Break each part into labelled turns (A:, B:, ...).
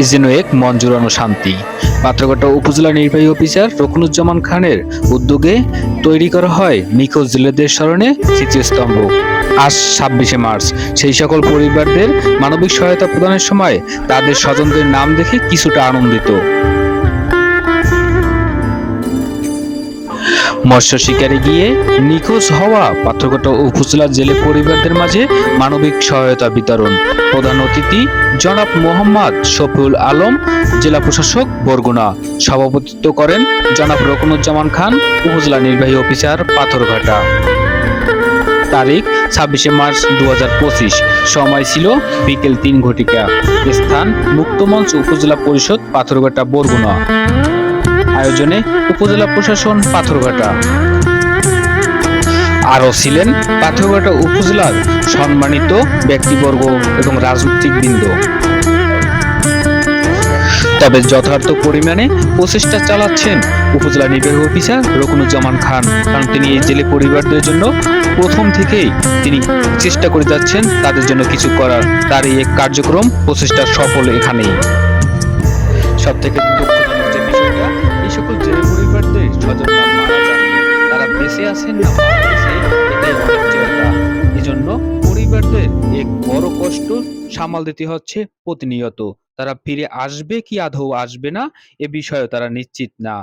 A: এ যেন এক মন শান্তি। পাত্রঘাটা উপজেলা নির্বাহী অফিসার রকুনুজ্জামান খানের উদ্যোগে তৈরি করা হয় নিখোঁজ জেলেদের স্মরণে স্মৃতিস্তম্ভ। আজ ছাব্বিশে মার্চ, সেই সকল পরিবারদের মানবিক সহায়তা প্রদানের সময় তাদের স্বজনদের নাম দেখে কিছুটা আনন্দিত। মৎস্য শিকারে গিয়ে নিখোঁজ হওয়া পাথরঘাটা উপজেলা জেলে পরিবারদের মাঝে মানবিক সহায়তা বিতরণ। প্রধান অতিথি জনাব মোহাম্মদ শফিউল আলম, জেলা প্রশাসক বরগুনা। সভাপতিত্ব করেন জনাব রকনুজ্জামান খান, উপজেলা নির্বাহী অফিসার পাথরঘাটা। তারিখ ছাব্বিশে মার্চ দু হাজার পঁচিশ। সময় ছিল বিকেল তিন ঘটিকা। স্থান মুক্তমঞ্চ উপজেলা পরিষদ পাথরঘাটা বরগুনা। আয়োজনে উপজেলা প্রশাসন পাথরঘাটা। আরও ছিলেন পাথরঘাটা উপজেলার সম্মানিত ব্যক্তিবর্গ এবং রাজনৈতিক বৃন্দ। তবে যথার্থ পরিমাণে প্রচেষ্টা চালাচ্ছেন উপজেলা নির্বাহী অফিসার রকুনুজ্জামান খান, কারণ তিনি এই জেলে পরিবারদের জন্য প্রথম থেকেই তিনি চেষ্টা করে যাচ্ছেন তাদের জন্য কিছু করার। তার এই কার্যক্রম, প্রচেষ্টা সফল এখানেই। সব থেকে দুঃখজনক আছেন না? এজন্য পরিবারদের এক বড় কষ্ট সামাল দিতে হচ্ছে প্রতিনিয়ত। তারা ফিরে আসবে কি আদৌ আসবে না, এ বিষয়ে তারা নিশ্চিত না।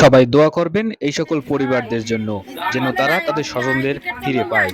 A: সবাই দোয়া করবেন এই সকল পরিবারদের জন্য, যেন তারা তাদের স্বজনদের ফিরে পায়।